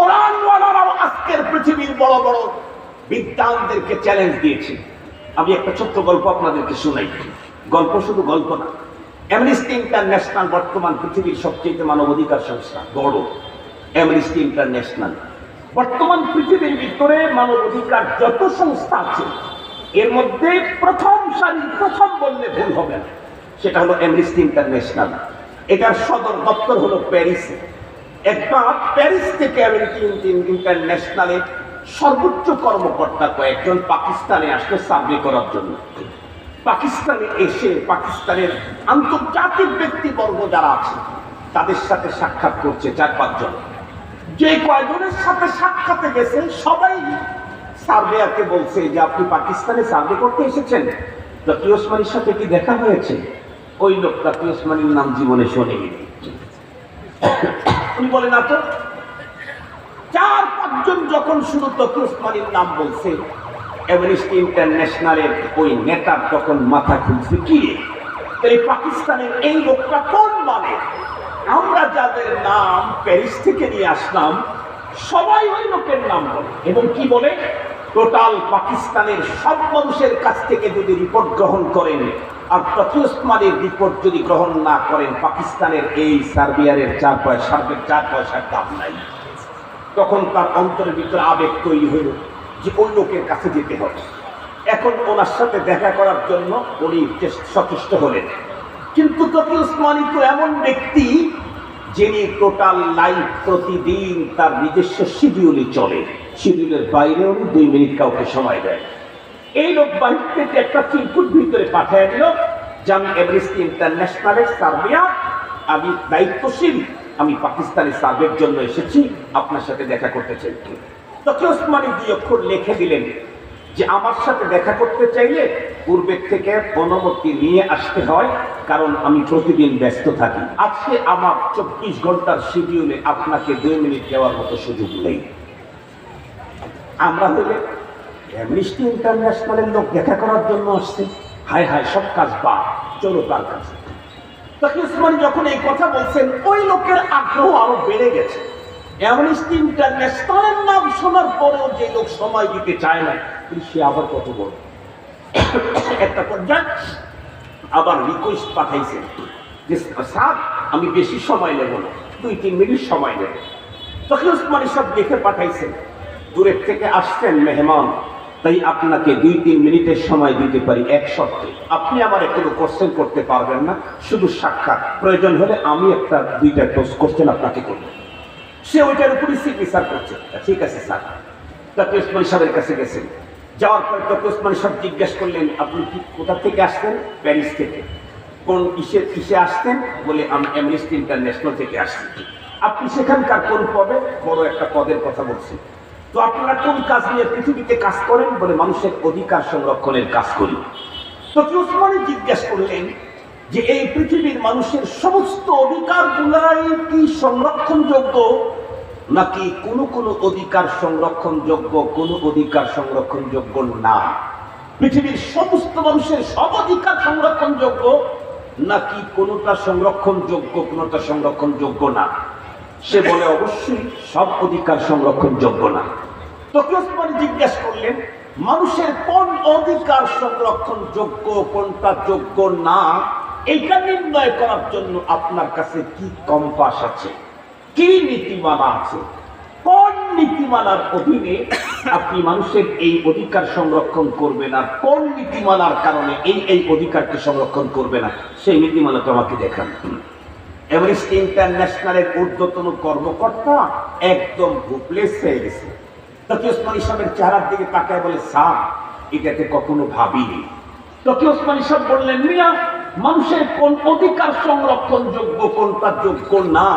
কোরআনওয়ালারাও আজকের পৃথিবীর বড় বড় বিদ্যানদেরকে চ্যালেঞ্জ দিয়েছে। আমি একটা ছোট্ট গল্প আপনাদেরকে শোনাই। গল্প শুধু গল্প না। অ্যামনিস্টি ইন্টারন্যাশনাল বর্তমান পৃথিবীর সবচেয়ে মানবাধিকার সংস্থা, বড়। অ্যামনিস্টি ইন্টারন্যাশনাল বর্তমান পৃথিবীর ভিতরে মানবাধিকার যত সংস্থা আছে, এর মধ্যে প্রথম সারি প্রথম বললে ভুল হবে না। সেটা হলো অ্যামনিস্টি ইন্টারন্যাশনাল এটার সদর দপ্তর হলো প্যারিসে একবার প্যারিস থেকে আমেরিকান ইন্টারন্যাশনালের সর্বোচ্চ কর্মকর্তা কয়েকজন পাকিস্তানে আসলো সার্ভে করার জন্য। পাকিস্তানে এসে পাকিস্তানের আন্তর্জাতিক ব্যক্তিবর্গ যারা আছে, তাদের সাথে সাক্ষাৎ করছে চার পাঁচজন। যে কয়জনের সাথে সাক্ষাতে গেছেন সবাই সার্ভেয়ারকে বলছে যে, আপনি পাকিস্তানে সার্ভে করতে এসেছেন? জাকি ওসমানীর সাথে কি দেখা হয়েছে? ওই লোক জাকি ওসমানীর নাম জীবনে শোনেনি। উনি বলে না চার পাঁচজন যখন শুধু ওসমানীর নাম বলছে এভারেস্ট ইন্টারন্যাশনালের ওই নেতার তখন মাথা খুলছে কি? তাই পাকিস্তানের এই লোকটা কোন মানে আমরা যাদের নাম প্যারিস থেকে নিয়ে আসলাম, সবাই ওই লোকের নাম বলে। এবং কি বলে? টোটাল পাকিস্তানের সব মানুষের কাছ থেকে যদি রিপোর্ট গ্রহণ করেন আর তকি রিপোর্ট যদি গ্রহণ না করেন, পাকিস্তানের এই সার্বিয়ারের চার পয়সা সার্বের চার পয়সার দাম নাই। তখন তার অন্তরের ভিতরে আবেগ তৈরি হইল যে ওই লোকের কাছে যেতে হবে। এখন ওনার সাথে দেখা করার জন্য উনি চেষ্ট- সচেষ্ট হলেন। কিন্তু তকি উসমানী তো এমন ব্যক্তি যিনি টোটাল লাইফ প্রতিদিন তার নিজস্ব শিডিউলে চলে। শিডিউলের বাইরে উনি দুই মিনিট কাউকে সময় দেয়। এই লোক থেকে একটা চিরকুট ভিতরে পাঠিয়ে দিল আমি এভারেস্ট ইন্টারন্যাশনালের সার্বিয়া, আমি দায়িত্বশীল, আমি পাকিস্তানি সার্ভের জন্য এসেছি, আপনার সাথে দেখা করতে চাই। তখন ওসমানী দুই অক্ষর লিখে দিলেন যে, আমার সাথে দেখা করতে চাইলে পূর্বের থেকে অনুমতি নিয়ে আসতে হয়, কারণ আমি প্রতিদিন ব্যস্ত থাকি। আজকে আমার চব্বিশ ঘণ্টার শিডিউলে আপনাকে দুই মিনিট দেওয়ার মতো সুযোগ নেই। আমরা হলে অ্যামনিস্টি ইন্টারন্যাশনালের লোক দেখা করার জন্য আসছে। হায় হায়, সব কাজ বা চলো তার কাছে। তখন উসমানী যখন এই কথা বলছেন, ওই লোকের আগ্রহ আরও বেড়ে গেছে। অ্যামনিস্টি ইন্টারন্যাশনালের নাম শোনার পরেও যে লোক সময় দিতে চায় না, কিন্তু সে আবার কত বড়। একটা পর্যায়ে আবার রিকোয়েস্ট পাঠাইছেন যে, স্যার, আমি বেশি সময় নেব না, দুই, তিন মিনিট সময় নেব। তখন উসমানী সব দেখে পাঠাইছেন। দূরের থেকে আসছেন মেহমান। তাই আপনাকে দুই, তিন মিনিটের সময় দিতে পারি এক শর্তে। আপনি আমার কোনো কোশ্চেন করতে পারবেন না, শুধু সাক্ষাৎ। প্রয়োজন হলে আমি একটা, দুইটা কোশ্চেন আপনাকে করব। সে ওইটার উপরই সিগনেচার করছে। ঠিক আছে, স্যার। ডক্টর উসমানী সাহেবের কাছে গেছেন। যাওয়ার পর ডক্টর উসমানী সাহেব জিজ্ঞেস করলেন, আপনি কি কোথা থেকে আসতেন প্যারিস থেকে। কোন কিসে কিসে আসতেন বলে, আমি অ্যামনেস্টি ইন্টারন্যাশনাল থেকে আসছি। আপনি সেখানকার কোন পদে? বড় একটা পদের কথা বলছি। তো আপনারা কোন কাজ নিয়ে পৃথিবীতে কাজ করেন বলে মানুষের অধিকার সংরক্ষণের কাজ করি? তো কি উসমানী জিজ্ঞেস করলেন যে এই পৃথিবীর মানুষের সমস্ত অধিকারগুলাই কি সংরক্ষণযোগ্য নাকি কোনো কোনো অধিকার সংরক্ষণযোগ্য, কোনো অধিকার সংরক্ষণযোগ্য না? পৃথিবীর সমস্ত মানুষের সব অধিকার সংরক্ষণযোগ্য নাকি কোনোটা সংরক্ষণযোগ্য কোনোটা সংরক্ষণযোগ্য না? সে বলে, অবশ্যই সব অধিকার সংরক্ষণযোগ্য না। তখন ওসমানী জিজ্ঞেস করলেন, মানুষের কোন অধিকার সংরক্ষণযোগ্য, কোনটা যোগ্য না? এটা নির্ণয় করার জন্য আপনার কাছে কি কম্পাস আছে? কি নীতিমালা আছে? কোন নীতিমালার অধীনে আপনি মানুষের এই অধিকার সংরক্ষণ করবেন আর কোন নীতিমালার কারণে এই এই অধিকারকে সংরক্ষণ করবে না? সেই নীতিমালাটা আমাকে দেখান। এভারেস্ট ইন্টারন্যাশনালের ঊর্ধ্বতন কর্মকর্তা একদম হোপলেস হয়ে গেছে। চেহারার দিকে তাকায় বলে, স্যার এটাতে কখনো ভাবিনি। বললেন, মিয়া, মানুষের কোন অধিকার সংরক্ষণযোগ্য, কোনটা যোগ্য না?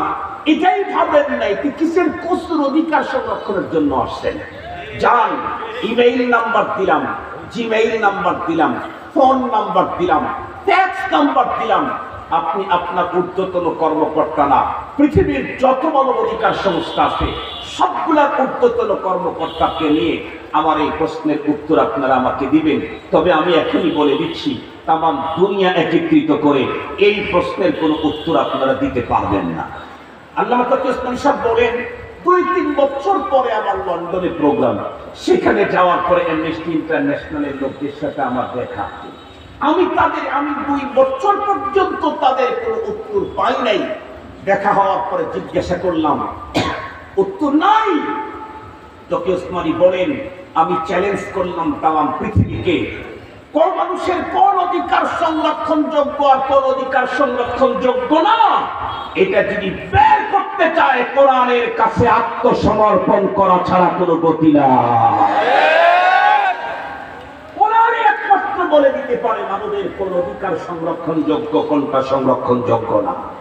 এটাই ভাবেন নাই কিসের কসুর অধিকার সংরক্ষণের জন্য আসছেন। যান ইমেইল নাম্বার দিলাম জিমেইল নাম্বার দিলাম ফোন নাম্বার দিলাম ট্যাক্স নাম্বার দিলাম আপনি আপনার ঊর্ধ্বতন কর্মকর্তা না পৃথিবীর যত মানব অধিকার সংস্থা আছে, সবগুলার ঊর্ধ্বতন কর্মকর্তাকে নিয়ে আমার এই প্রশ্নের উত্তর আপনারা আমাকে দিবেন। তবে আমি এখনই বলে দিচ্ছি, তামাম দুনিয়া একত্রিত করে এই প্রশ্নের কোনো উত্তর আপনারা দিতে পারবেন না। আল্লাহ সাহেব বলেন, দুই তিন বছর পরে আমার লন্ডনে প্রোগ্রাম, সেখানে যাওয়ার পরে অ্যামনেস্টি ইন্টারন্যাশনালের লোকদের সাথে আমার দেখা। আমি তাদের, আমি দুই বছর পর্যন্ত তাদের কোনো উত্তর পাই নাই। দেখা হওয়ার পরে জিজ্ঞাসা করলাম, উত্তর নাই? তোকে ওসমানী বলেন, আমি চ্যালেঞ্জ করলাম তাম পৃথিবীকে। কোন মানুষের কোন অধিকার সংরক্ষণ যোগ্য আর কোন অধিকার সংরক্ষণ যোগ্য না? এটা যদি বের করতে চায় কোরআনের কাছে আত্মসমর্পণ করা ছাড়া কোনো গতি না একমাত্র বলে মানবের কোন অধিকার সংরক্ষণ যোগ্য কোনটা সংরক্ষণ যোগ্য না।